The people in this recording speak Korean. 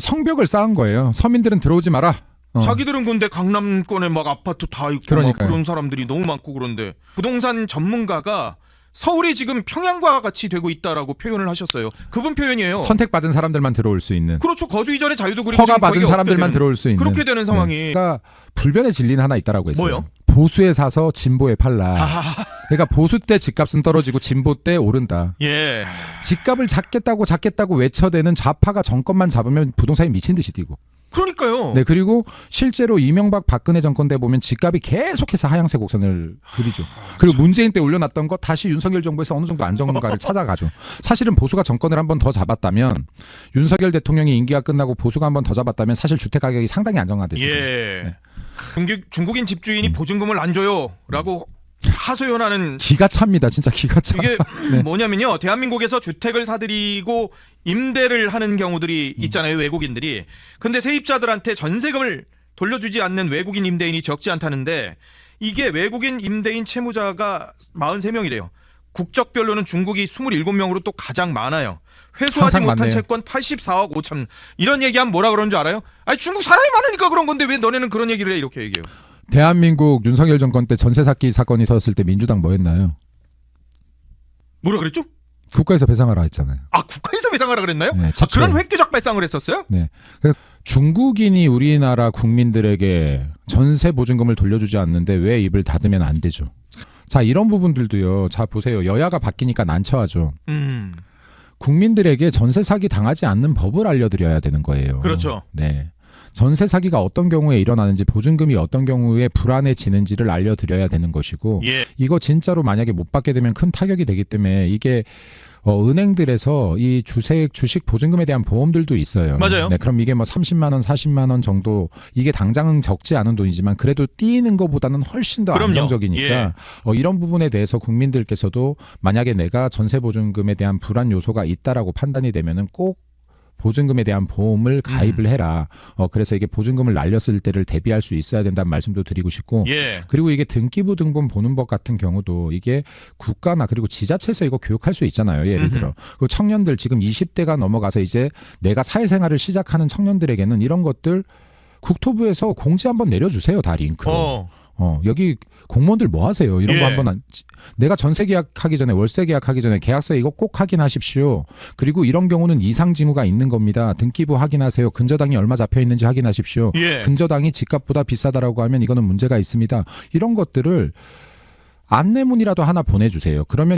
성벽을 쌓은 거예요. 서민들은 들어오지 마라. 어. 자기들은 근데 강남권에 막 아파트 다 있고 막 그러니까요. 그런 사람들이 너무 많고 그런데 부동산 전문가가 서울이 지금 평양과 같이 되고 있다라고 표현을 하셨어요. 그분 표현이에요. 선택받은 사람들만 들어올 수 있는 그렇죠. 거주 이전의 자유도 그리고 허가 지금 받은 사람들만 되는- 들어올 수 있는 그렇게 되는 상황이 그러니까 불변의 진리는 하나 있다라고 했어요. 뭐요? 보수에 사서 진보에 팔라. 아, 그러니까 보수 때 집값은 떨어지고 진보 때 오른다. 예. 집값을 잡겠다고 잡겠다고 외쳐대는 좌파가 정권만 잡으면 부동산이 미친 듯이 뛰고. 그러니까요. 네 그리고 실제로 이명박 박근혜 정권 때 보면 집값이 계속해서 하향세 곡선을 그리죠. 그리고 문재인 때 올려놨던 거 다시 윤석열 정부에서 어느 정도 안정가를 찾아가죠. 사실은 보수가 정권을 한 번 더 잡았다면 윤석열 대통령이 임기가 끝나고 보수가 한 번 더 잡았다면 사실 주택 가격이 상당히 안정화됐어요. 예. 중국, 중국인 집주인이 보증금을 안 줘요라고 하소연하는 기가 찹니다. 진짜 기가 차. 이게 뭐냐면요. 대한민국에서 주택을 사들이고 임대를 하는 경우들이 있잖아요. 외국인들이. 근데 세입자들한테 전세금을 돌려주지 않는 외국인 임대인이 적지 않다는데 이게 외국인 임대인 채무자가 43명이래요. 국적별로는 중국이 27명으로 또 가장 많아요. 회수하지 못한 많네요. 채권 84억 5천. 이런 얘기하면 뭐라 그러는 줄 알아요? 아니 중국 사람이 많으니까 그런 건데 왜 너네는 그런 얘기를 해 이렇게 얘기해요. 대한민국 윤석열 정권 때 전세 사기 사건이 터졌을 때 민주당 뭐 했나요? 뭐라 그랬죠? 국가에서 배상하라 했잖아요. 아 국가에서 배상하라 그랬나요? 네, 아. 그런 획기적 발상을 했었어요? 중국인이 우리나라 국민들에게 전세 보증금을 돌려주지 않는데 왜 입을 닫으면 안 되죠? 자 이런 부분들도요. 자 보세요. 여야가 바뀌니까 난처하죠. 음. 국민들에게 전세 사기 당하지 않는 법을 알려드려야 되는 거예요. 그렇죠. 네. 전세 사기가 어떤 경우에 일어나는지 보증금이 어떤 경우에 불안해지는지를 알려드려야 되는 것이고 예. 이거 진짜로 만약에 못 받게 되면 큰 타격이 되기 때문에 이게 어, 은행들에서 이 주식 주식 보증금에 대한 보험들도 있어요. 맞아요. 네, 그럼 이게 뭐 30만 원, 40만 원 정도 이게 당장은 적지 않은 돈이지만 그래도 띄는 것보다는 훨씬 더 그럼요. 안정적이니까 예. 어, 이런 부분에 대해서 국민들께서도 만약에 내가 전세 보증금에 대한 불안 요소가 있다라고 판단이 되면은 꼭 보증금에 대한 보험을 가입을 음. 해라. 어, 그래서 이게 보증금을 날렸을 때를 대비할 수 있어야 된다는 말씀도 드리고 싶고 예. 그리고 이게 등기부 등본 보는 법 같은 경우도 이게 국가나 그리고 지자체에서 이거 교육할 수 있잖아요. 예를. 들어. 그 청년들 지금 20대가 넘어가서 이제 내가 사회생활을 시작하는 청년들에게는 이런 것들 국토부에서 공지 한번 내려주세요. 다 링크로. 어. 어. 여기 공무원들 뭐 하세요? 이런 예. 거 한번 안- 지- 내가 전세 계약하기 전에 월세 계약하기 전에 계약서 이거 꼭 확인하십시오. 그리고 이런 경우는 이상 징후가 있는 겁니다. 등기부 확인하세요. 근저당이 얼마 잡혀 있는지 확인하십시오. 예. 근저당이 집값보다 비싸다라고 하면 이거는 문제가 있습니다. 이런 것들을 안내문이라도 하나 보내주세요. 그러면